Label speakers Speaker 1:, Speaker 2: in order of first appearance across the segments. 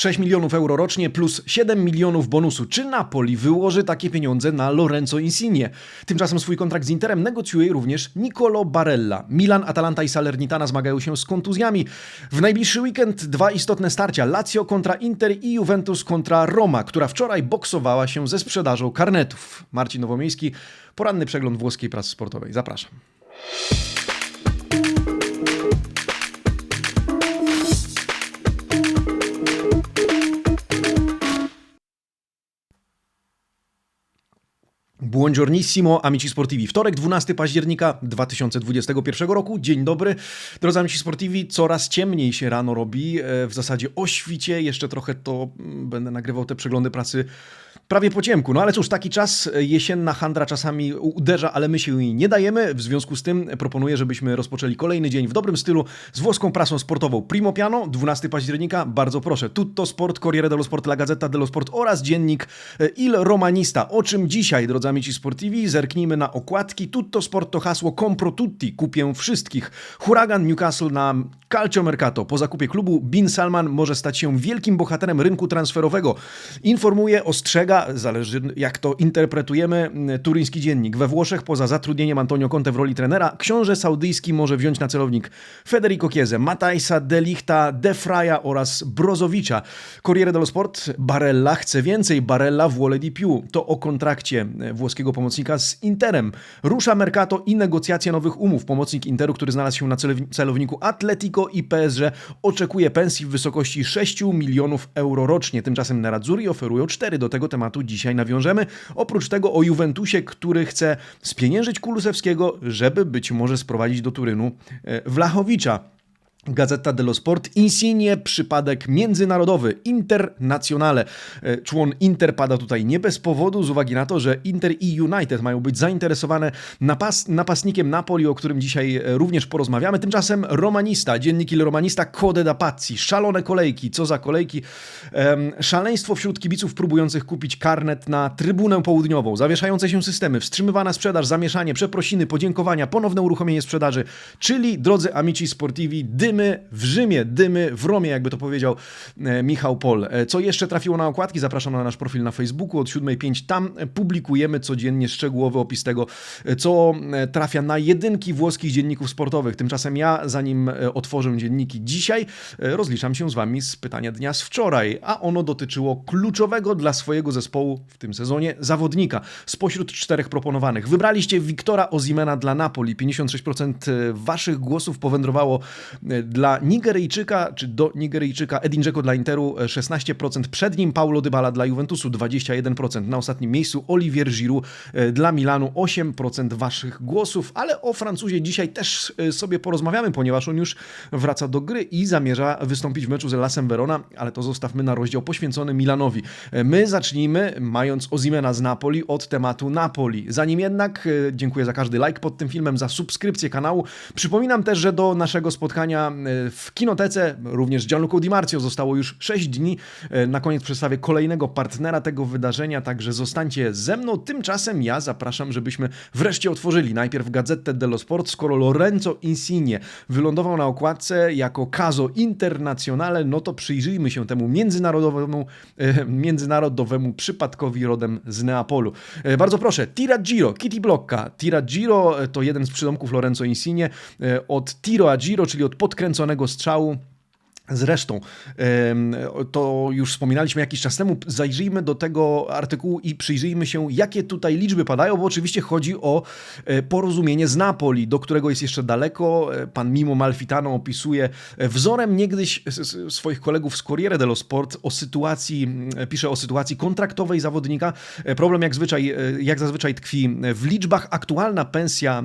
Speaker 1: 6 milionów euro rocznie plus 7 milionów bonusu. Czy Napoli wyłoży takie pieniądze na Lorenzo Insigne? Tymczasem swój kontrakt z Interem negocjuje również Nicolo Barella. Milan, Atalanta i Salernitana zmagają się z kontuzjami. W najbliższy weekend dwa istotne starcia. Lazio kontra Inter i Juventus kontra Roma, która wczoraj boksowała się ze sprzedażą karnetów. Marcin Nowomiejski, poranny przegląd włoskiej prasy sportowej. Zapraszam. Buongiornissimo, amici sportivi. Wtorek, 12 października 2021 roku. Dzień dobry. Drodzy amici sportivi, coraz ciemniej się rano robi. E, W zasadzie o świcie. Jeszcze trochę to mm, będę nagrywał te przeglądy pracy prawie po ciemku. No ale cóż, taki czas. e, Jesienna handra czasami uderza, ale my się jej nie dajemy. W związku z tym proponuję, żebyśmy rozpoczęli kolejny dzień w dobrym stylu z włoską prasą sportową. Primo Piano, 12 października. Bardzo proszę. Tutto Sport, Corriere dello Sport, La Gazzetta dello Sport oraz dziennik e, Il Romanista. O czym dzisiaj, drodzy amici sportivi, zerknijmy na okładki. Tutto Sport to hasło Compro Tutti, kupię wszystkich. Huragan Newcastle na Calcio Mercato. Po zakupie klubu Bin Salman może stać się wielkim bohaterem rynku transferowego. Informuje, ostrzega, zależy jak to interpretujemy, turyński dziennik. We Włoszech poza zatrudnieniem Antonio Conte w roli trenera, książę saudyjski może wziąć na celownik Federico Chiesa, Matajsa, Delichta, De Fraja oraz Brozowicza. Corriere dello Sport, Barella chce więcej, Barella vuole di più. To o kontrakcie włoskiego pomocnika z Interem. Rusza Mercato i negocjacje nowych umów. Pomocnik Interu, który znalazł się na celowniku Atletico i PSG oczekuje pensji w wysokości 6 milionów euro rocznie. Tymczasem Nerazzurri oferują 4. Do tego tematu dzisiaj nawiążemy. Oprócz tego o Juventusie, który chce spieniężyć Kulusewskiego, żeby być może sprowadzić do Turynu e, Wlachowicza. Gazeta dello Sport. Insigne przypadek międzynarodowy. Internacjonale. E, Człon Inter pada tutaj nie bez powodu, z uwagi na to, że Inter i United mają być zainteresowane napas napastnikiem Napoli, o którym dzisiaj e, również porozmawiamy. Tymczasem Romanista, dziennik Il Romanista, Code da Pazzi. Szalone kolejki. Co za kolejki? Em, szaleństwo wśród kibiców próbujących kupić karnet na trybunę południową. Zawieszające się systemy, wstrzymywana sprzedaż, zamieszanie, przeprosiny, podziękowania, ponowne uruchomienie sprzedaży. Czyli, drodzy amici sportivi, dymy w Rzymie, dymy w Romie, jakby to powiedział e, Michał Pol. E, Co jeszcze trafiło na okładki? Zapraszam na nasz profil na Facebooku od 7.05. Tam publikujemy codziennie szczegółowy opis tego, e, co trafia na jedynki włoskich dzienników sportowych. Tymczasem ja, zanim otworzę dzienniki dzisiaj, rozliczam się z Wami z pytania dnia z wczoraj, a ono dotyczyło kluczowego dla swojego zespołu w tym sezonie zawodnika. Spośród czterech proponowanych wybraliście Wiktora Ozimena dla Napoli. 56% Waszych głosów powędrowało dla Nigeryjczyka, czy do Nigeryjczyka, Edin Dzeko dla Interu e, 16%, przed nim Paulo Dybala dla Juventusu 21%, na ostatnim miejscu Olivier Giroud e, dla Milanu 8% Waszych głosów, ale o Francuzie dzisiaj też e, sobie porozmawiamy, ponieważ on już wraca do gry i zamierza wystąpić w meczu z Lasem Verona, ale to zostawmy na rozdział poświęcony Milanowi. E, My zacznijmy, mając Ozimena z Napoli, od tematu Napoli. Zanim jednak, e, dziękuję za każdy like pod tym filmem, za subskrypcję kanału. Przypominam też, że do naszego spotkania e, w Kinotece, również Gianluca Di Marzio, zostało już 6 dni. E, Na koniec przedstawię kolejnego partnera tego wydarzenia, także zostańcie ze mną. Tymczasem ja zapraszam, żebyśmy wreszcie otworzyli najpierw Gazetę dello Sport, skoro Lorenzo Insigne wylądował na okładce jako Caso Internazionale, no to przyjrzyjmy się temu międzynarodowemu, e, międzynarodowemu przypadkowi rodem z Neapolu. Bardzo proszę, Tiragiro, Kitty Blocka. Tiragiro e, to jeden z przydomków Lorenzo Insigne od tiro a giro, czyli od podkręconego strzału. Zresztą, to już wspominaliśmy jakiś czas temu, zajrzyjmy do tego artykułu i przyjrzyjmy się, jakie tutaj liczby padają, bo oczywiście chodzi o e, porozumienie z Napoli, do którego jest jeszcze daleko. E, Pan Mimo Malfitano opisuje e, wzorem niegdyś swoich kolegów z Corriere dello Sport o sytuacji, pisze o sytuacji kontraktowej zawodnika. Problem jak, zwyczaj, jak zazwyczaj tkwi w liczbach. Aktualna pensja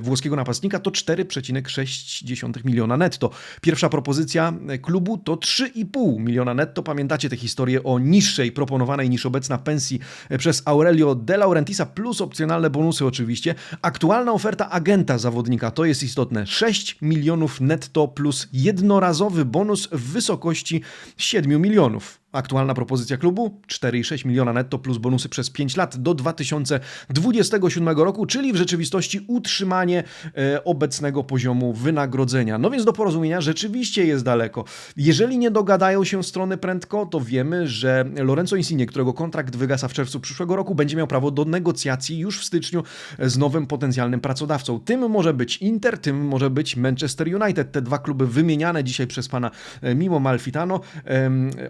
Speaker 1: włoskiego napastnika to 4,6 miliona netto. Pierwsza propozycja klubu to 3,5 miliona netto. Pamiętacie tę historię o niższej proponowanej niż obecna pensji przez Aurelio De Laurentisa plus opcjonalne bonusy oczywiście. Aktualna oferta agenta zawodnika to jest istotne 6 milionów netto plus jednorazowy bonus w wysokości 7 milionów. Aktualna propozycja klubu 4,6 miliona netto plus bonusy przez 5 lat do 2027 roku, czyli w rzeczywistości utrzymanie e, obecnego poziomu wynagrodzenia. No więc do porozumienia rzeczywiście jest daleko. Jeżeli nie dogadają się strony prędko, to wiemy, że Lorenzo Insigne, którego kontrakt wygasa w czerwcu przyszłego roku, będzie miał prawo do negocjacji już w styczniu z nowym potencjalnym pracodawcą. Tym może być Inter, tym może być Manchester United. Te dwa kluby wymieniane dzisiaj przez pana e, Mimo Malfitano.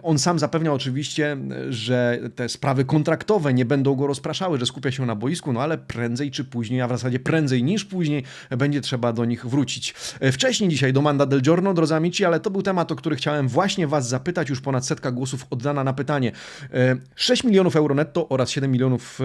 Speaker 1: On sam zapewniał oczywiście, że te sprawy kontraktowe nie będą go rozpraszały, że skupia się na boisku, no ale prędzej czy później, a w zasadzie prędzej niż później będzie trzeba do nich wrócić. E, wcześniej dzisiaj do Manda del Giorno, drodzy amici, ale to był temat, o który chciałem właśnie was zapytać. Już ponad setka głosów oddana na pytanie. 6 e, milionów euro netto oraz 7 milionów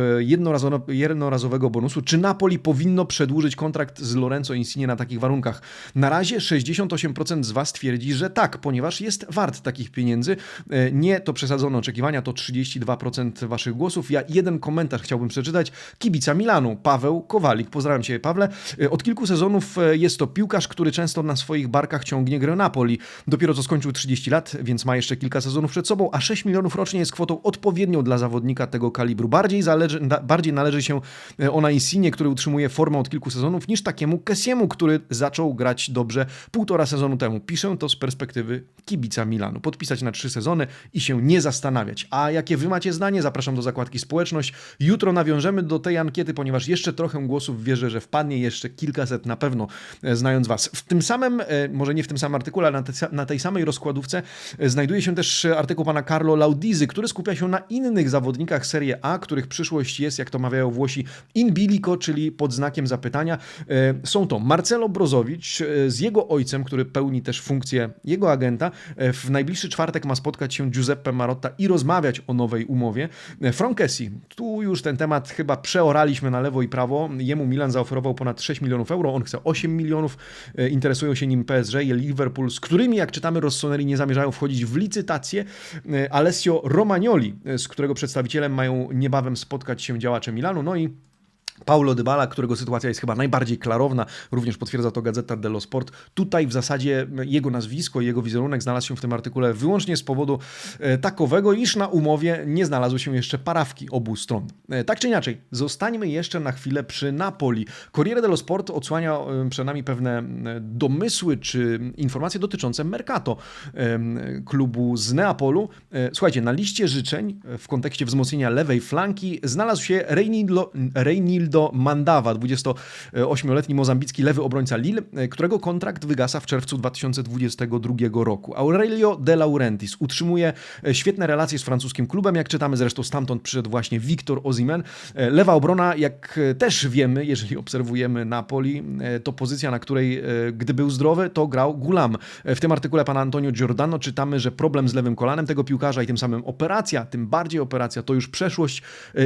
Speaker 1: jednorazowego bonusu. Czy Napoli powinno przedłużyć kontrakt z Lorenzo Insigne na takich warunkach? Na razie 68% z was twierdzi, że tak, ponieważ jest wart takich pieniędzy. E, nie to przesadzone oczekiwania, to 32% waszych głosów. Ja jeden komentarz chciałbym przeczytać. Kibica Milanu, Paweł Kowalik. Pozdrawiam cię, Pawle. E, od kilku sezonów e, jest to piłkarz, który często na swoich barkach ciągnie grę Napoli. Dopiero co skończył 30 lat, więc ma jeszcze kilka sezonów przed sobą, a 6 milionów rocznie jest kwotą odpowiednią dla zawodnika tego kalibru. Bardziej, zależy, bardziej należy się ona Insigne, który utrzymuje formę od kilku sezonów, niż takiemu Kessiemu, który zaczął grać dobrze półtora sezonu temu. Piszę to z perspektywy kibica Milanu. Podpisać na trzy sezony i się nie zastanawiać. A jakie wy macie zdanie? Zapraszam do zakładki społeczność. Jutro nawiążemy do tej ankiety, ponieważ jeszcze trochę głosów wierzę, że wpadnie jeszcze kilkaset na pewno, e, znając was. W tym samym, e, może nie w tym samym artykule, ale na, tej samej rozkładówce e, znajduje się też artykuł pana Carlo Laudizy, który skupia się na innych zawodnikach Serie A, których przyszłość jest, jak to mawiają Włosi, in bilico, czyli pod znakiem zapytania. Są to Marcelo Brozowicz z jego ojcem, który pełni też funkcję jego agenta. W najbliższy czwartek ma spotkać się Giuseppe Marotta i rozmawiać o nowej umowie. Frankesi, tu już ten temat chyba przeoraliśmy na lewo i prawo. Jemu Milan zaoferował ponad 6 milionów euro, on chce 8 milionów. Interesują się nim PSG i Liverpool, z którymi, jak czytamy, Rossoneri nie zamierzają wchodzić w licytację. Alessio Romagnoli, z którego przedstawicielem mają niebawem spotkać się działacze Milanu. No i Paulo Dybala, którego sytuacja jest chyba najbardziej klarowna, również potwierdza to Gazeta dello Sport. Tutaj w zasadzie jego nazwisko i jego wizerunek znalazł się w tym artykule wyłącznie z powodu e, takowego, iż na umowie nie znalazły się jeszcze parawki obu stron. E, tak czy inaczej, zostańmy jeszcze na chwilę przy Napoli. Corriere dello Sport odsłania e, przed nami pewne domysły czy informacje dotyczące Mercato klubu z Neapolu. Słuchajcie, na liście życzeń w kontekście wzmocnienia lewej flanki znalazł się Reynildo, Reynildo do Mandawa, 28-letni mozambicki lewy obrońca Lille, e, którego kontrakt wygasa w czerwcu 2022 roku. Aurelio De Laurentiis utrzymuje e, świetne relacje z francuskim klubem, jak czytamy zresztą stamtąd przyszedł właśnie Victor Ozimen. E, lewa obrona, jak też wiemy, jeżeli obserwujemy Napoli, to pozycja, na której gdy był zdrowy, to grał Gulam. W tym artykule pana Antonio Giordano czytamy, że problem z lewym kolanem tego piłkarza i tym samym operacja, tym bardziej operacja, to już przeszłość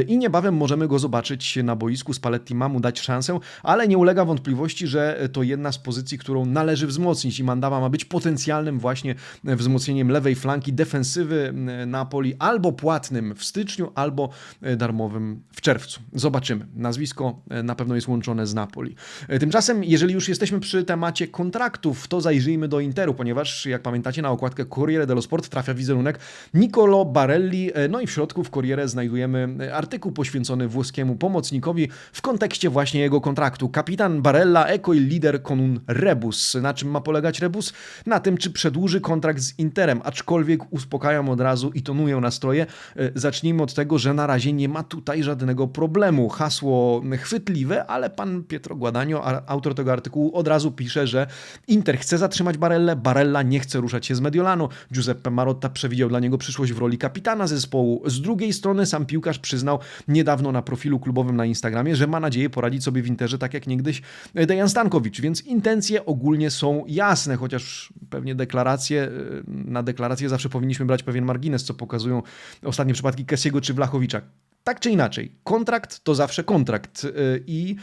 Speaker 1: i niebawem możemy go zobaczyć na boisku Spalletti ma mu dać szansę, ale nie ulega wątpliwości, że to jedna z pozycji, którą należy wzmocnić i Mandawa ma być potencjalnym właśnie wzmocnieniem lewej flanki defensywy Napoli albo płatnym w styczniu, albo darmowym w czerwcu. Zobaczymy. Nazwisko na pewno jest łączone z Napoli. Tymczasem, jeżeli już jesteśmy przy temacie kontraktów, to zajrzyjmy do Interu, ponieważ jak pamiętacie na okładkę Corriere dello Sport trafia wizerunek Nicolo Barelli, no i w środku w Corriere znajdujemy artykuł poświęcony włoskiemu pomocnikowi w kontekście właśnie jego kontraktu. Kapitan Barella, eko i lider konun Rebus. Na czym ma polegać Rebus? Na tym, czy przedłuży kontrakt z Interem, aczkolwiek uspokajam od razu i tonuję nastroje. E, zacznijmy od tego, że na razie nie ma tutaj żadnego problemu. Hasło chwytliwe, ale pan Pietro Guadagno, autor tego artykułu, od razu pisze, że Inter chce zatrzymać Barellę, Barella nie chce ruszać się z Mediolanu. Giuseppe Marotta przewidział dla niego przyszłość w roli kapitana zespołu. Z drugiej strony sam piłkarz przyznał niedawno na profilu klubowym na Instagramie, że ma nadzieję poradzić sobie w Interze tak jak niegdyś Dejan Stankowicz, więc intencje ogólnie są jasne, chociaż pewnie deklaracje, e, na deklaracje zawsze powinniśmy brać pewien margines, co pokazują ostatnie przypadki Kessiego czy Wlachowicza. Tak czy inaczej, kontrakt to zawsze kontrakt e, i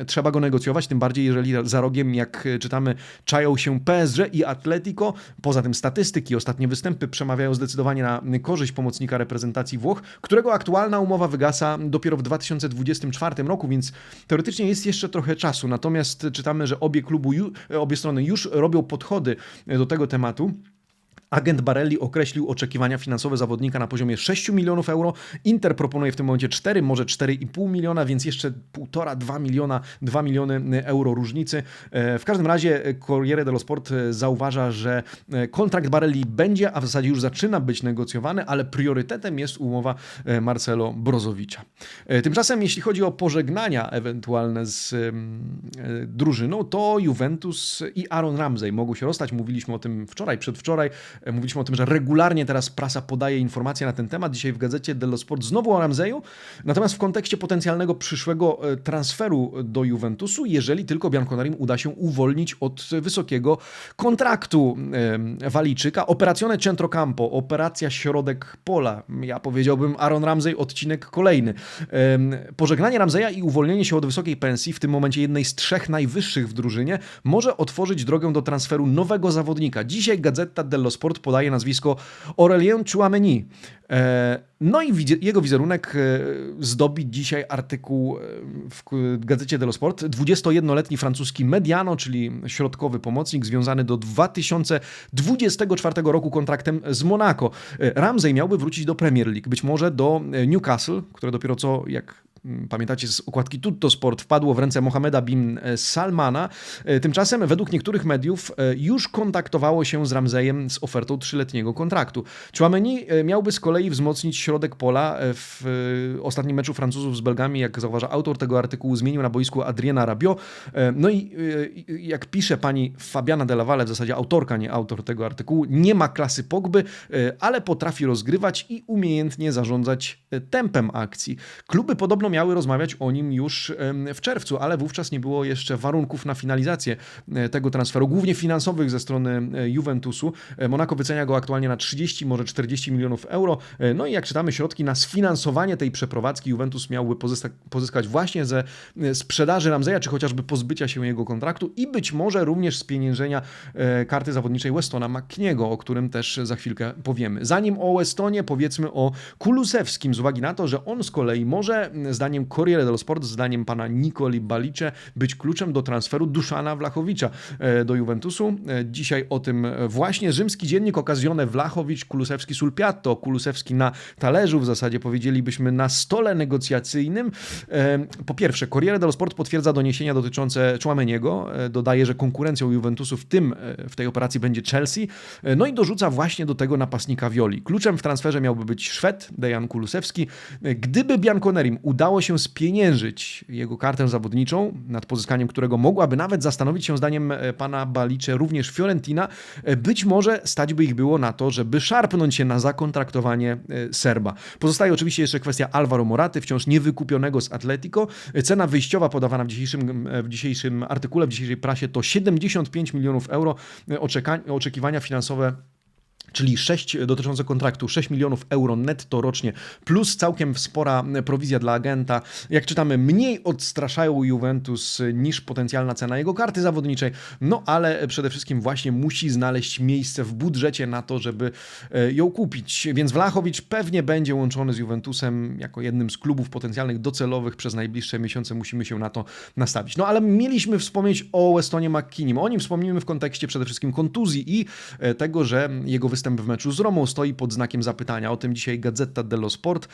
Speaker 1: y, trzeba go negocjować, tym bardziej jeżeli za rogiem, jak czytamy, czają się PSG i Atletico. Poza tym statystyki, ostatnie występy przemawiają zdecydowanie na korzyść pomocnika reprezentacji Włoch, którego aktualna umowa wygasa dopiero w 2024 roku, więc teoretycznie jest jeszcze trochę czasu. Natomiast czytamy, że obie klubu, obie strony już robią podchody do tego tematu. Agent Barelli określił oczekiwania finansowe zawodnika na poziomie 6 milionów euro. Inter proponuje w tym momencie 4, może 4,5 miliona, więc jeszcze 1,5-2 miliona, 2 miliony euro różnicy. E, w każdym razie Corriere dello Sport e, zauważa, że e, kontrakt Barelli będzie, a w zasadzie już zaczyna być negocjowany, ale priorytetem jest umowa Marcelo Brozowicza. Tymczasem, jeśli chodzi o pożegnania ewentualne z drużyną, to Juventus i Aaron Ramsey mogą się rozstać. Mówiliśmy o tym wczoraj, przedwczoraj. E, mówiliśmy o tym, że regularnie teraz prasa podaje informacje na ten temat. Dzisiaj w gazecie dello Sport znowu o Ramseju. Natomiast w kontekście potencjalnego przyszłego e, transferu do Juventusu, jeżeli tylko Bianconarim uda się uwolnić od wysokiego kontraktu e, Walijczyka. Operazione Centrocampo, operacja środek pola. Ja powiedziałbym Aaron Ramsey, odcinek kolejny. Pożegnanie Ramseja i uwolnienie się od wysokiej pensji, w tym momencie jednej z trzech najwyższych w drużynie, może otworzyć drogę do transferu nowego zawodnika. Dzisiaj Gazeta dello Sport Sport podaje nazwisko Aurelien Chouameni. E, no i jego wizerunek e, zdobi dzisiaj artykuł e, w gazecie dello Sport. 21-letni francuski Mediano, czyli środkowy pomocnik związany do 2024 roku kontraktem z Monaco. Ramsey miałby wrócić do Premier League, być może do Newcastle, które dopiero co, jak pamiętacie z okładki Tutto Sport, wpadło w ręce Mohameda bin e, Salmana. E, tymczasem według niektórych mediów e, już kontaktowało się z Ramzejem z ofertą trzyletniego kontraktu. Chouameni miałby z kolei wzmocnić środek pola w ostatnim meczu Francuzów z Belgami, jak zauważa autor tego artykułu, zmienił na boisku Adriana Rabiot. No i jak pisze pani Fabiana de la Valle, w zasadzie autorka, nie autor tego artykułu, nie ma klasy Pogby, ale potrafi rozgrywać i umiejętnie zarządzać tempem akcji. Kluby podobno miały rozmawiać o nim już w czerwcu, ale wówczas nie było jeszcze warunków na finalizację e, tego transferu, głównie finansowych ze strony e, Juventusu. E, Monaco wycenia go aktualnie na 30, może 40 milionów euro. No i jak czytamy, środki na sfinansowanie tej przeprowadzki Juventus miałby pozyskać właśnie ze sprzedaży Ramzeja, czy chociażby pozbycia się jego kontraktu i być może również z pieniężenia karty zawodniczej Westona McKniego, o którym też za chwilkę powiemy. Zanim o Westonie, powiedzmy o Kulusewskim, z uwagi na to, że on z kolei może zdaniem Corriere dello Sport, zdaniem pana Nikoli Balicze, być kluczem do transferu Duszana Wlachowicza e, do Juventusu. E, dzisiaj o tym właśnie rzymski dziennik okazjone Wlachowicz, Kulusewski Sulpiatto, Kulusewski na talerzu, w zasadzie powiedzielibyśmy na stole negocjacyjnym. E, po pierwsze, Corriere dello Sport potwierdza doniesienia dotyczące Chouameniego, dodaje, że konkurencją Juventusu w tym, w tej operacji będzie Chelsea, no i dorzuca właśnie do tego napastnika Violi. Kluczem w transferze miałby być Szwed, Dejan Kulusewski. Gdyby Bianconerim udało udało się spieniężyć jego kartę zawodniczą, nad pozyskaniem którego mogłaby nawet zastanowić się, zdaniem e, pana Balicze, również Fiorentina, e, być może stać by ich było na to, żeby szarpnąć się na zakontraktowanie e, Serba. Pozostaje oczywiście jeszcze kwestia Alvaro Moraty, wciąż niewykupionego z Atletico. Cena wyjściowa podawana w dzisiejszym, w dzisiejszym artykule, w dzisiejszej prasie to 75 milionów euro. oczekiwania finansowe czyli 6 dotyczące kontraktu, 6 milionów euro netto rocznie, plus całkiem spora prowizja dla agenta. Jak czytamy, mniej odstraszają Juventus niż potencjalna cena jego karty zawodniczej, no ale przede wszystkim właśnie musi znaleźć miejsce w budżecie na to, żeby e, ją kupić. Więc Wlachowicz pewnie będzie łączony z Juventusem jako jednym z klubów potencjalnych docelowych przez najbliższe miesiące. Musimy się na to nastawić. No ale mieliśmy wspomnieć o Westonie McKinim. O nim wspomnimy w kontekście przede wszystkim kontuzji i e, tego, że jego występ w meczu z Romą stoi pod znakiem zapytania. O tym dzisiaj Gazeta dello Sport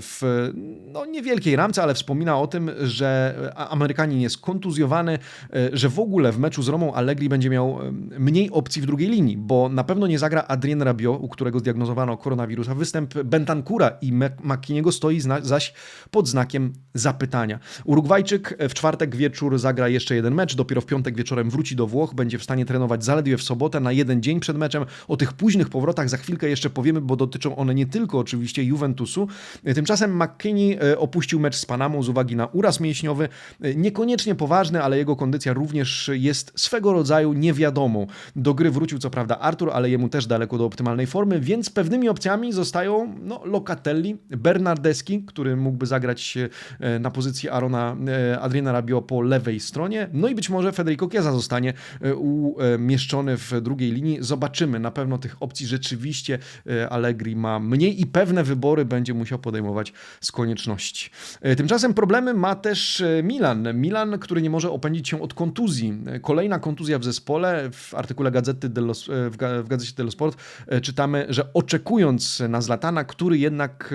Speaker 1: w no, niewielkiej ramce, ale wspomina o tym, że Amerykanin jest kontuzjowany, e, że w ogóle w meczu z Romą Allegri będzie miał mniej opcji w drugiej linii, bo na pewno nie zagra Adrien Rabiot, u którego zdiagnozowano koronawirusa. Występ Bentancura i Makiniego stoi zaś pod znakiem zapytania. Urugwajczyk w czwartek wieczór zagra jeszcze jeden mecz, dopiero w piątek wieczorem wróci do Włoch, będzie w stanie trenować zaledwie w sobotę na jeden dzień przed meczem. O tych późnych powrotach za chwilkę jeszcze powiemy, bo dotyczą one nie tylko oczywiście Juventusu. Tymczasem McKinney e, opuścił mecz z Panamą z uwagi na uraz mięśniowy. E, niekoniecznie poważny, ale jego kondycja również jest swego rodzaju niewiadomą. Do gry wrócił co prawda Artur, ale jemu też daleko do optymalnej formy, więc pewnymi opcjami zostają no, Locatelli, Bernardeski, który mógłby zagrać e, na pozycji Arona Adriana Rabio po lewej stronie, no i być może Federico Chiesa zostanie umieszczony w drugiej linii. Zobaczymy. Na pewno pewno tych opcji rzeczywiście e, Allegri ma mniej i pewne wybory będzie musiał podejmować z konieczności. E, Tymczasem problemy ma też e, Milan. Milan, który nie może opędzić się od kontuzji. Kolejna kontuzja w zespole. W artykule Gazety dello, w, ga, w Gazecie dello Sport czytamy, że oczekując na Zlatana, który jednak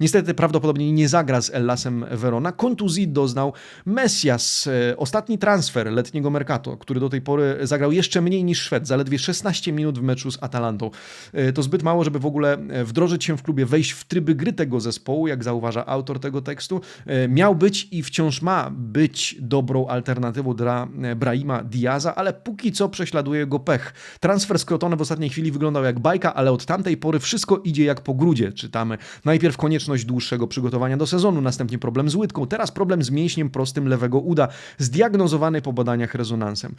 Speaker 1: niestety prawdopodobnie nie zagra z Ellasem Verona, kontuzji doznał Messias. Ostatni transfer letniego Mercato, który do tej pory zagrał jeszcze mniej niż Szwed, zaledwie 16 minut w meczu z Atalantą. E, To zbyt mało, żeby w ogóle e, wdrożyć się w klubie, wejść w tryby gry tego zespołu, jak zauważa autor tego tekstu. E, Miał być i wciąż ma być dobrą alternatywą dla Brahima Diaza, ale póki co prześladuje go pech. Transfer z Crotone w ostatniej chwili wyglądał jak bajka, ale od tamtej pory wszystko idzie jak po grudzie, czytamy. Najpierw konieczność dłuższego przygotowania do sezonu, następnie problem z łydką, teraz problem z mięśniem prostym lewego uda, zdiagnozowany po badaniach rezonansem.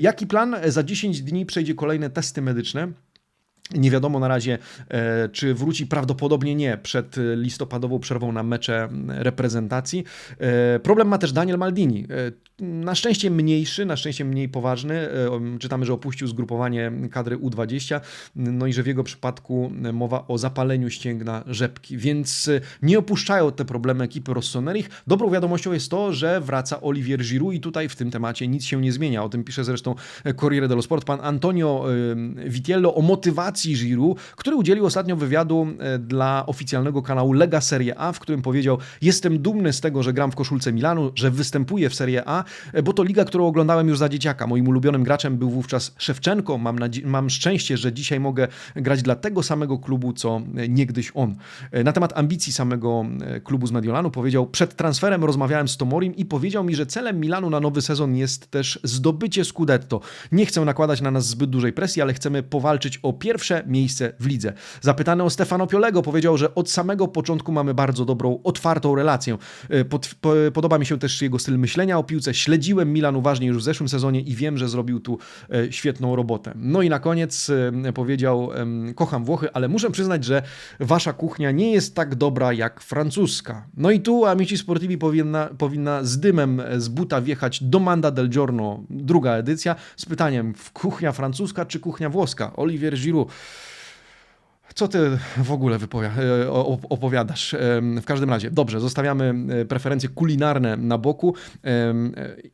Speaker 1: Jaki plan? Za 10 dni przejdzie kolejne testy medyczne. Nie wiadomo na razie, e, czy wróci, prawdopodobnie nie, przed e, listopadową przerwą na mecze reprezentacji. E, Problem ma też Daniel Maldini. Na szczęście mniejszy, na szczęście mniej poważny. E, Czytamy, że opuścił zgrupowanie kadry U20, no i że w jego przypadku e, mowa o zapaleniu ścięgna rzepki, więc e, nie opuszczają te problemy ekipy Rossonerich. Dobrą wiadomością jest to, że wraca Olivier Giroud i tutaj w tym temacie nic się nie zmienia. O tym pisze zresztą Corriere dello Sport. Pan Antonio Vitiello o motywacji Giroud, który udzielił ostatnio wywiadu dla oficjalnego kanału Lega Serie A, w którym powiedział: Jestem dumny z tego, że gram w koszulce Milanu, że występuję w Serie A, e, bo to liga, którą oglądałem już za dzieciaka. Moim ulubionym graczem był wówczas Szewczenko. Mam, mam szczęście, że dzisiaj mogę grać dla tego samego klubu, co e, niegdyś on. E, Na temat ambicji samego klubu z Mediolanu powiedział: Przed transferem rozmawiałem z Tomorim i powiedział mi, że celem Milanu na nowy sezon jest też zdobycie Scudetto. Nie chcę nakładać na nas zbyt dużej presji, ale chcemy powalczyć o pierwsze miejsce w lidze. Zapytany o Stefano Piolego powiedział, że od samego początku mamy bardzo dobrą, otwartą relację. Pod, po, podoba mi się też jego styl myślenia o piłce. Śledziłem Milan uważnie już w zeszłym sezonie i wiem, że zrobił tu e, świetną robotę. No i na koniec e, powiedział: Kocham Włochy, ale muszę przyznać, że wasza kuchnia nie jest tak dobra jak francuska. No i tu Amici Sportivi powinna, powinna z dymem z buta wjechać do Manda del Giorno, druga edycja, z pytaniem: kuchnia francuska czy kuchnia włoska? Olivier Giroud. Co ty w ogóle e, opowiadasz? W każdym razie, dobrze, zostawiamy e, preferencje kulinarne na boku. E,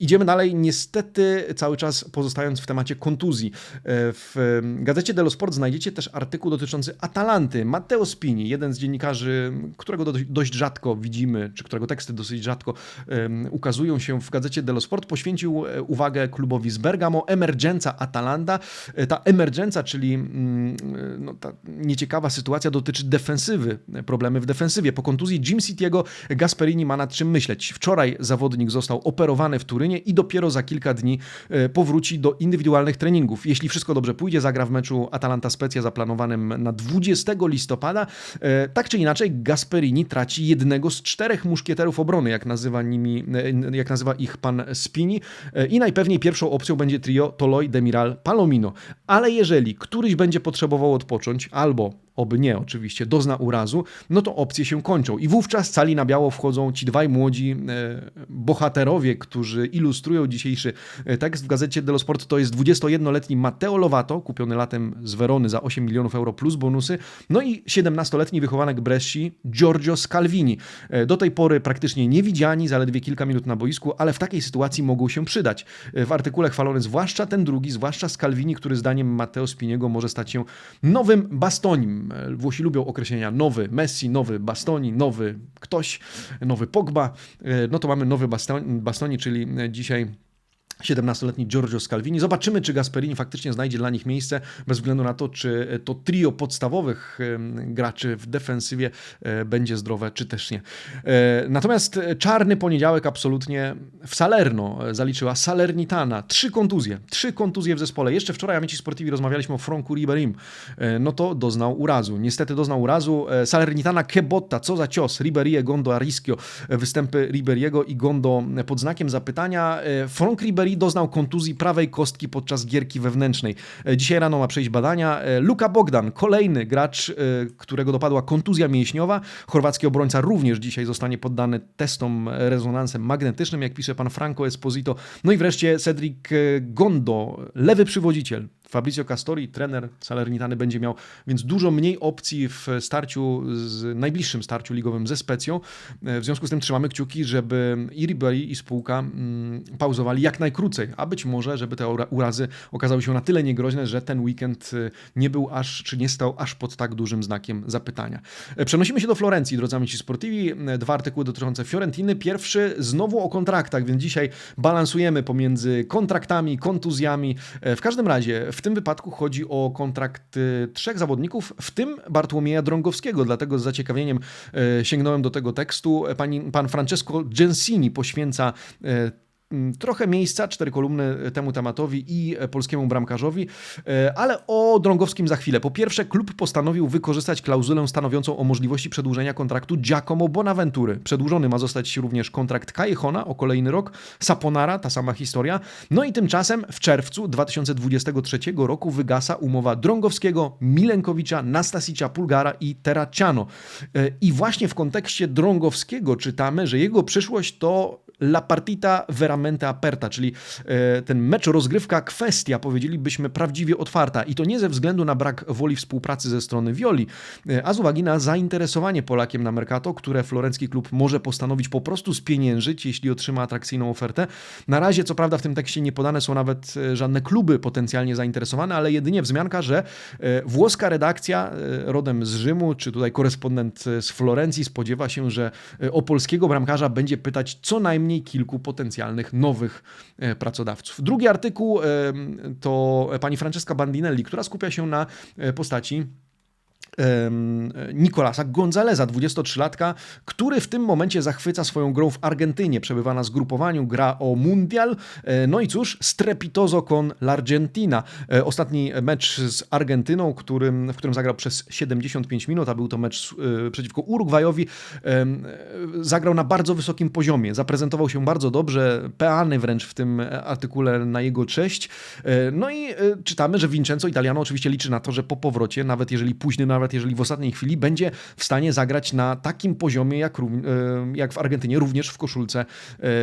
Speaker 1: Idziemy dalej, niestety cały czas pozostając w temacie kontuzji. W gazecie dello Sport znajdziecie też artykuł dotyczący Atalanty. Matteo Spini, jeden z dziennikarzy, którego do- dość rzadko widzimy, czy którego teksty dosyć rzadko ukazują się w gazecie dello Sport, poświęcił uwagę klubowi z Bergamo, emergenza Atalanta. Ta emergenza, czyli mm, no, ta nieciekawa sytuacja dotyczy defensywy, problemy w defensywie. Po kontuzji Jim City'ego Gasperini ma nad czym myśleć. Wczoraj zawodnik został operowany w Turynie i dopiero za kilka dni e, powróci do indywidualnych treningów. Jeśli wszystko dobrze pójdzie, zagra w meczu Atalanta Specja zaplanowanym na 20 listopada. E, Tak czy inaczej, Gasperini traci jednego z czterech muszkieterów obrony, jak nazywa, nimi, e, jak nazywa ich pan Spini. I najpewniej pierwszą opcją będzie trio Toloi, Demiral, Palomino. Ale jeżeli któryś będzie potrzebował odpocząć, albo people oby nie oczywiście, dozna urazu, no to opcje się kończą. I wówczas cali na biało wchodzą ci dwaj młodzi e, bohaterowie, którzy ilustrują dzisiejszy e, tekst w gazecie dello Sport. To jest 21-letni Matteo Lovato, kupiony latem z Werony za 8 milionów euro plus bonusy, no i 17-letni wychowanek Bresci Giorgio Scalvini. E, Do tej pory praktycznie niewidziani, zaledwie kilka minut na boisku, ale w takiej sytuacji mogą się przydać. W artykule chwalony zwłaszcza ten drugi, zwłaszcza Scalvini, który zdaniem Matteo Spiniego może stać się nowym Bastonim. E, Włosi lubią określenia nowy Messi, nowy Bastoni, nowy ktoś, nowy Pogba. E, No to mamy nowy Bastoni, czyli e, dzisiaj 17-letni Giorgio Scalvini. Zobaczymy, czy Gasperini faktycznie znajdzie dla nich miejsce, bez względu na to, czy to trio podstawowych graczy w defensywie e, będzie zdrowe, czy też nie. E, Natomiast e, czarny poniedziałek absolutnie w Salerno zaliczyła Salernitana. Trzy kontuzje. Trzy kontuzje w zespole. Jeszcze wczoraj Amici Sportivi rozmawialiśmy o Franku Riberim. No to doznał urazu. Niestety doznał urazu. Salernitana Kebotta. Co za cios. Riberie, Gondo, Arischio. Występy Riberiego i Gondo pod znakiem zapytania. Frank Ribery doznał kontuzji prawej kostki podczas gierki wewnętrznej. E, Dzisiaj rano ma przejść badania. E, Luka Bogdan, kolejny gracz, e, którego dopadła kontuzja mięśniowa. Chorwacki obrońca również dzisiaj zostanie poddany testom rezonansem magnetycznym, jak pisze pan Franco Esposito. No i wreszcie Cedric Gondo, lewy przywodziciel. Fabrizio Castori, trener Salernitany, będzie miał więc dużo mniej opcji w starciu, z najbliższym starciu ligowym ze Specją. W związku z tym trzymamy kciuki, żeby i Ribery i spółka mm, pauzowali jak najkrócej, a być może, żeby te urazy okazały się na tyle niegroźne, że ten weekend y, nie był aż, czy nie stał aż pod tak dużym znakiem zapytania. E, przenosimy się do Florencji, drodzy amici sportivi. E, dwa artykuły dotyczące Fiorentiny. Pierwszy znowu o kontraktach, więc dzisiaj balansujemy pomiędzy kontraktami, kontuzjami. E, w każdym razie, w tym wypadku chodzi o kontrakt trzech zawodników, w tym Bartłomieja Drągowskiego, dlatego z zaciekawieniem sięgnąłem do tego tekstu. Pani, pan Francesco Gensini poświęca Mm, trochę miejsca, cztery kolumny temu tematowi i polskiemu bramkarzowi, e, ale o Drągowskim za chwilę. Po pierwsze, klub postanowił wykorzystać klauzulę stanowiącą o możliwości przedłużenia kontraktu Giacomo Bonaventury. Przedłużony ma zostać również kontrakt Cajechona o kolejny rok, Saponara, ta sama historia. No i tymczasem w czerwcu 2023 roku wygasa umowa Drągowskiego, Milenkowicza, Nastasicia Pulgara i Terraciano. E, I właśnie w kontekście Drągowskiego czytamy, że jego przyszłość to La partita veramente aperta, czyli e, ten mecz, rozgrywka, kwestia, powiedzielibyśmy, prawdziwie otwarta. I to nie ze względu na brak woli współpracy ze strony Violi, e, a z uwagi na zainteresowanie Polakiem na Mercato, które florencki klub może postanowić po prostu spieniężyć, jeśli otrzyma atrakcyjną ofertę. Na razie, co prawda, w tym tekście nie podane są nawet e, żadne kluby potencjalnie zainteresowane, ale jedynie wzmianka, że włoska redakcja rodem z Rzymu, czy tutaj korespondent z Florencji spodziewa się, że o polskiego bramkarza będzie pytać co najmniej kilku potencjalnych nowych e, pracodawców. Drugi artykuł e, to pani Francesca Bandinelli, która skupia się na e, postaci Nicolasa Gonzaleza, 23-latka, który w tym momencie zachwyca swoją grą w Argentynie. Przebywa na zgrupowaniu, gra o Mundial. E, no i cóż, strepitozo con l'Argentina. E, ostatni mecz z Argentyną, którym, w którym zagrał przez 75 minut, a był to mecz e, przeciwko Urugwajowi, zagrał na bardzo wysokim poziomie. Zaprezentował się bardzo dobrze, peany wręcz w tym artykule na jego cześć. No i czytamy, że Vincenzo Italiano oczywiście liczy na to, że po powrocie, nawet jeżeli późny, nawet jeżeli w ostatniej chwili będzie w stanie zagrać na takim poziomie jak, e, jak w Argentynie, również w koszulce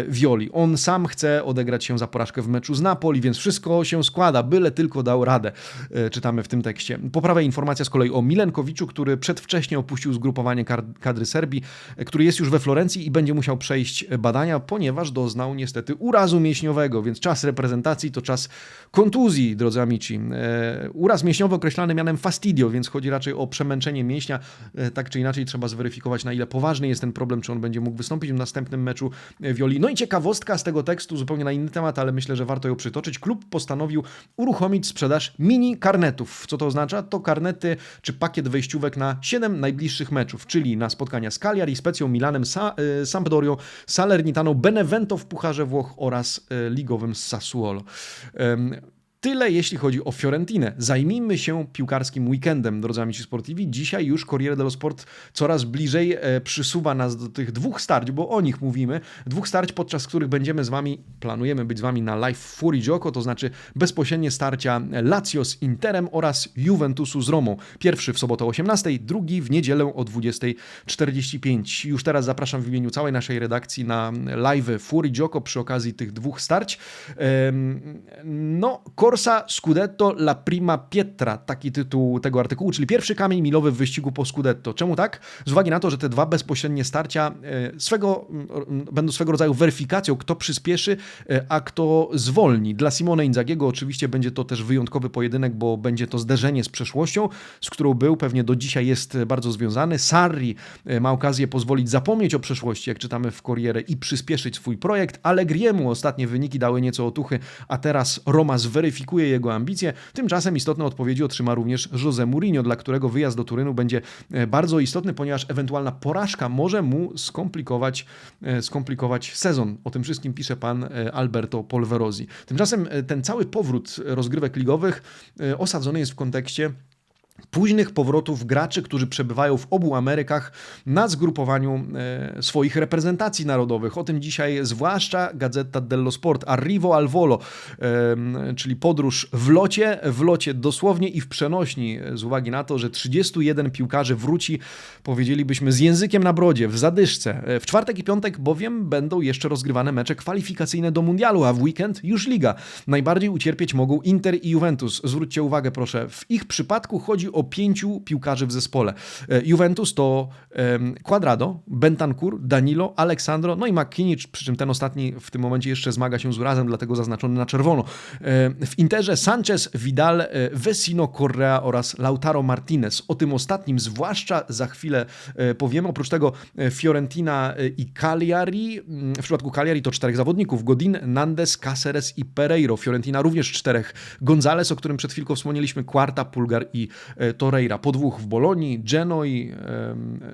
Speaker 1: Violi. E, On sam chce odegrać się za porażkę w meczu z Napoli, więc wszystko się składa, byle tylko dał radę, e, czytamy w tym tekście. Poprawia informacja z kolei o Milenkowiczu, który przedwcześnie opuścił zgrupowanie kadry Serbii, który jest już we Florencji i będzie musiał przejść badania, ponieważ doznał niestety urazu mięśniowego, więc czas reprezentacji to czas kontuzji, drodzy amici. Uraz mięśniowy określany mianem fastidio, więc chodzi raczej o przemęczenie mięśnia. E, tak czy inaczej trzeba zweryfikować, na ile poważny jest ten problem, czy on będzie mógł wystąpić w następnym meczu e, Wioli. No i ciekawostka z tego tekstu, zupełnie na inny temat, ale myślę, że warto ją przytoczyć. Klub postanowił uruchomić sprzedaż mini karnetów. Co to oznacza? To karnety czy pakiet wejściówek na 7 najbliższych meczów, czyli na spotkania z Cagliari, Specją, Milanem, Sa e, Sampdorią, Salernitaną, Benevento w Pucharze Włoch oraz ligowym Sassuolo. Tyle jeśli chodzi o Fiorentinę. Zajmijmy się piłkarskim weekendem, drodzy amici sportivi. Dzisiaj już Corriere dello Sport coraz bliżej e, przysuwa nas do tych dwóch starć, bo o nich mówimy. Dwóch starć, podczas których będziemy z wami, planujemy być z wami na live Fury Gioco, to znaczy bezpośrednie starcia Lazio z Interem oraz Juventusu z Romą. Pierwszy w sobotę o 18, drugi w niedzielę o 20.45. Już teraz zapraszam w imieniu całej naszej redakcji na live Fury Gioco przy okazji tych dwóch starć. No, Corsa Scudetto La Prima Pietra, taki tytuł tego artykułu, czyli pierwszy kamień milowy w wyścigu po Scudetto. Czemu tak? Z uwagi na to, że te dwa bezpośrednie starcia e, swego, będą swego rodzaju weryfikacją, kto przyspieszy, e, a kto zwolni. Dla Simone Inzagiego oczywiście będzie to też wyjątkowy pojedynek, bo będzie to zderzenie z przeszłością, z którą był, pewnie do dzisiaj jest bardzo związany. Sarri e, ma okazję pozwolić zapomnieć o przeszłości, jak czytamy w Corriere, i przyspieszyć swój projekt. Allegriemu ostatnie wyniki dały nieco otuchy, a teraz Roma zweryfikuje weryfikuje jego ambicje. Tymczasem istotne odpowiedzi otrzyma również Jose Mourinho, dla którego wyjazd do Turynu będzie e, bardzo istotny, ponieważ ewentualna porażka może mu skomplikować, e, skomplikować sezon. O tym wszystkim pisze pan e, Alberto Polverosi. Tymczasem ten cały powrót rozgrywek ligowych osadzony jest w kontekście późnych powrotów graczy, którzy przebywają w obu Amerykach na zgrupowaniu e, swoich reprezentacji narodowych. O tym dzisiaj zwłaszcza Gazeta dello Sport, Arrivo al Volo, e, czyli podróż w locie, w locie dosłownie i w przenośni, z uwagi na to, że 31 piłkarzy wróci, powiedzielibyśmy, z językiem na brodzie, w zadyszce. E, w czwartek i piątek bowiem będą jeszcze rozgrywane mecze kwalifikacyjne do Mundialu, a w weekend już Liga. Najbardziej ucierpieć mogą Inter i Juventus. Zwróćcie uwagę proszę, w ich przypadku chodzi o pięciu piłkarzy w zespole. E, Juventus to Quadrado, Bentancur, Danilo, Aleksandro, no i McKinney, przy czym ten ostatni w tym momencie jeszcze zmaga się z urazem, dlatego zaznaczony na czerwono. E, w Interze Sanchez, Vidal, e, Vecino, Correa oraz Lautaro Martinez. O tym ostatnim zwłaszcza za chwilę powiemy. Oprócz tego Fiorentina i Cagliari. Mm, w przypadku Cagliari to czterech zawodników. Godin, Nandes, Caceres i Pereiro. Fiorentina również czterech. Gonzales, o którym przed chwilką wspomnieliśmy, Quarta, Pulgar i Torreira, po dwóch w Bolonii, Genoi,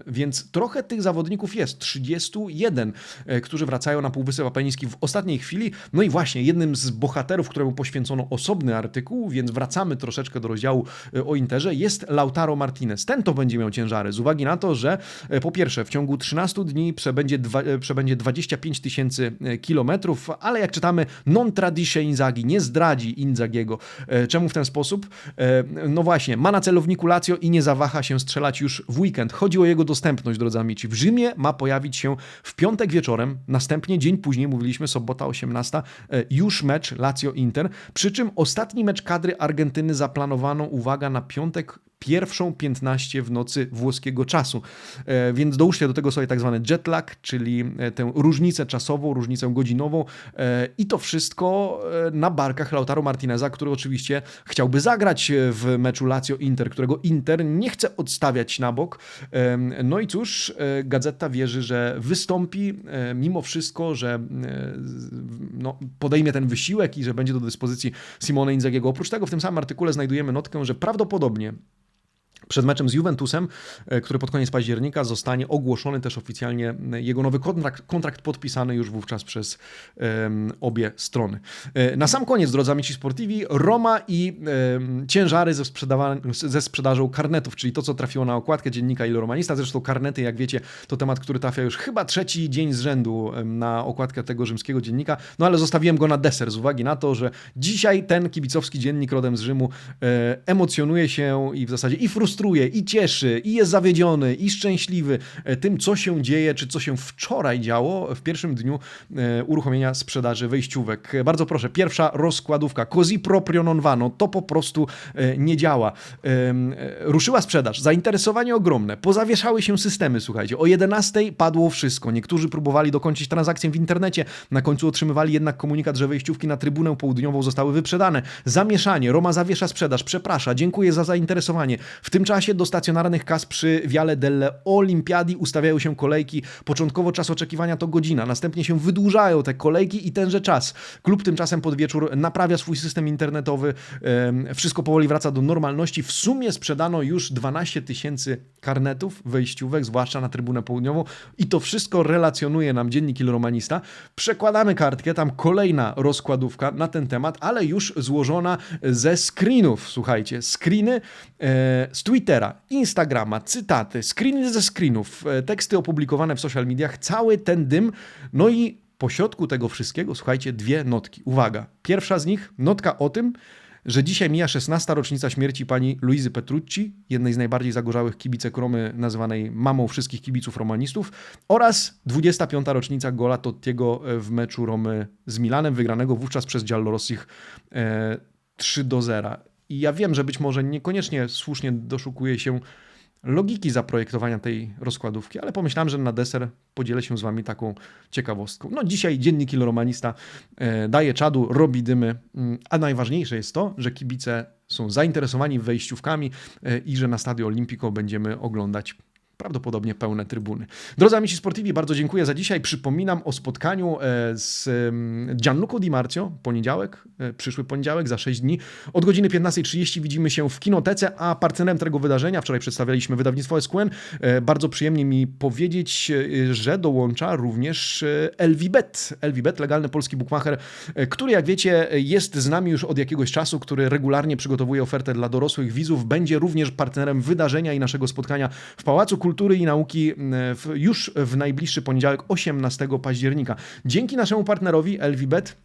Speaker 1: więc trochę tych zawodników jest, 31, e, którzy wracają na Półwysep Apeniński w ostatniej chwili. No i właśnie jednym z bohaterów, któremu poświęcono osobny artykuł, więc wracamy troszeczkę do rozdziału e, o Interze, jest Lautaro Martinez. Ten to będzie miał ciężary, z uwagi na to, że e, po pierwsze w ciągu 13 dni przebędzie, dwa, przebędzie 25 tysięcy kilometrów, ale jak czytamy, non tradisze Inzagi, nie zdradzi Inzagiego. Czemu w ten sposób? No właśnie, ma na celowniku Lazio i nie zawaha się strzelać już w weekend. Chodzi o jego dostępność, drodzy amici. W Rzymie ma pojawić się w piątek wieczorem, następnie dzień później, mówiliśmy, sobota 18, e, już mecz Lazio-Inter, przy czym ostatni mecz kadry Argentyny zaplanowano, uwaga, na piątek pierwszą 15 w nocy włoskiego czasu. E, więc dołóżcie do tego sobie tak zwany jetlag, czyli e, tę różnicę czasową, różnicę godzinową e, i to wszystko na barkach Lautaro Martineza, który oczywiście chciałby zagrać w meczu Lazio-Inter, którego Inter nie chce odstawiać na bok. No i cóż, Gazeta wierzy, że wystąpi mimo wszystko, że no, podejmie ten wysiłek i że będzie do dyspozycji Simone Inzagiego. Oprócz tego w tym samym artykule znajdujemy notkę, że prawdopodobnie przed meczem z Juventusem, e, który pod koniec października zostanie ogłoszony też oficjalnie e, jego nowy kontrakt, kontrakt podpisany już wówczas przez um, obie strony. E, na sam koniec, drodzy amici sportivi, Roma i um, ciężary ze, ze sprzedażą karnetów, czyli to, co trafiło na okładkę dziennika Il Romanista. Zresztą karnety, jak wiecie, to temat, który trafia już chyba trzeci dzień z rzędu na okładkę tego rzymskiego dziennika, no ale zostawiłem go na deser z uwagi na to, że dzisiaj ten kibicowski dziennik rodem z Rzymu emocjonuje się i w zasadzie i frustruje frustruje, i cieszy, i jest zawiedziony, i szczęśliwy e, tym, co się dzieje, czy co się wczoraj działo w pierwszym dniu e, uruchomienia sprzedaży wejściówek. Bardzo proszę, pierwsza rozkładówka, così proprio non vano, to po prostu e, nie działa. Ruszyła sprzedaż, zainteresowanie ogromne, pozawieszały się systemy, słuchajcie, o 11 padło wszystko. Niektórzy próbowali dokończyć transakcję w internecie, na końcu otrzymywali jednak komunikat, że wejściówki na trybunę południową zostały wyprzedane. Zamieszanie, Roma zawiesza sprzedaż, przeprasza, dziękuję za zainteresowanie. W tym czasie do stacjonarnych kas przy Viale delle Olimpiadi ustawiają się kolejki. Początkowo czas oczekiwania to godzina, następnie się wydłużają te kolejki i tenże czas. Klub tymczasem pod wieczór naprawia swój system internetowy. Wszystko powoli wraca do normalności. W sumie sprzedano już 12 tysięcy karnetów wejściówek, zwłaszcza na Trybunę Południową i to wszystko relacjonuje nam dziennik Il Romanista. Przekładamy kartkę, tam kolejna rozkładówka na ten temat, ale już złożona ze screenów. Słuchajcie, screeny e, z Twittera, Instagrama, cytaty, screeny ze screenów, e, teksty opublikowane w social mediach, cały ten dym. No i pośrodku tego wszystkiego, słuchajcie, dwie notki. Uwaga, pierwsza z nich, notka o tym, że dzisiaj mija 16. rocznica śmierci pani Luizy Petrucci, jednej z najbardziej zagorzałych kibicek Romy, nazywanej mamą wszystkich kibiców romanistów, oraz 25. rocznica gola Tottiego w meczu Romy z Milanem, wygranego wówczas przez Giallorossich e, 3 do 0. I ja wiem, że być może niekoniecznie słusznie doszukuje się logiki zaprojektowania tej rozkładówki, ale pomyślałem, że na deser podzielę się z Wami taką ciekawostką. No dzisiaj dziennik Iloromanista e, daje czadu, robi dymy, mm, a najważniejsze jest to, że kibice są zainteresowani wejściówkami e, i że na Stadio Olimpico będziemy oglądać prawdopodobnie pełne trybuny. Drodzy amici sportivi, bardzo dziękuję za dzisiaj. Przypominam o spotkaniu e, z Gianluco Di Marzio, poniedziałek, e, przyszły poniedziałek, za 6 dni. Od godziny 15.30 widzimy się w Kinotece, a partnerem tego wydarzenia, wczoraj przedstawialiśmy wydawnictwo SQN, e, bardzo przyjemnie mi powiedzieć, że dołącza również e, LVBet. LVBet, legalny polski bookmacher, e, który jak wiecie jest z nami już od jakiegoś czasu, który regularnie przygotowuje ofertę dla dorosłych widzów, będzie również partnerem wydarzenia i naszego spotkania w Pałacu Kultury i Nauki e, w, już w najbliższy poniedziałek 18 października. Dzięki naszemu partnerowi LVBet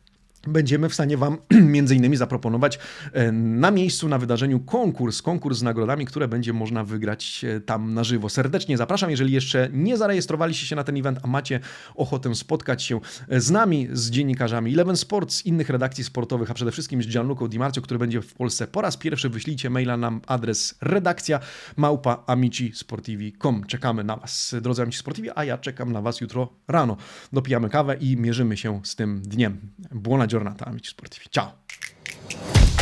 Speaker 1: Będziemy w stanie Wam między innymi zaproponować e, na miejscu, na wydarzeniu konkurs, konkurs z nagrodami, które będzie można wygrać e, tam na żywo. Serdecznie zapraszam, jeżeli jeszcze nie zarejestrowaliście się na ten event, a macie ochotę spotkać się e, z nami, z dziennikarzami Eleven Sports, z innych redakcji sportowych, a przede wszystkim z Gianluco Di Marzio, który będzie w Polsce po raz pierwszy, wyślijcie maila na adres redakcja małpa amicisportivi.com. Czekamy na Was, drodzy amici sportivi, a ja czekam na Was jutro rano. Dopijamy kawę i mierzymy się z tym dniem. Buona giornata, amici sportivi. Ciao!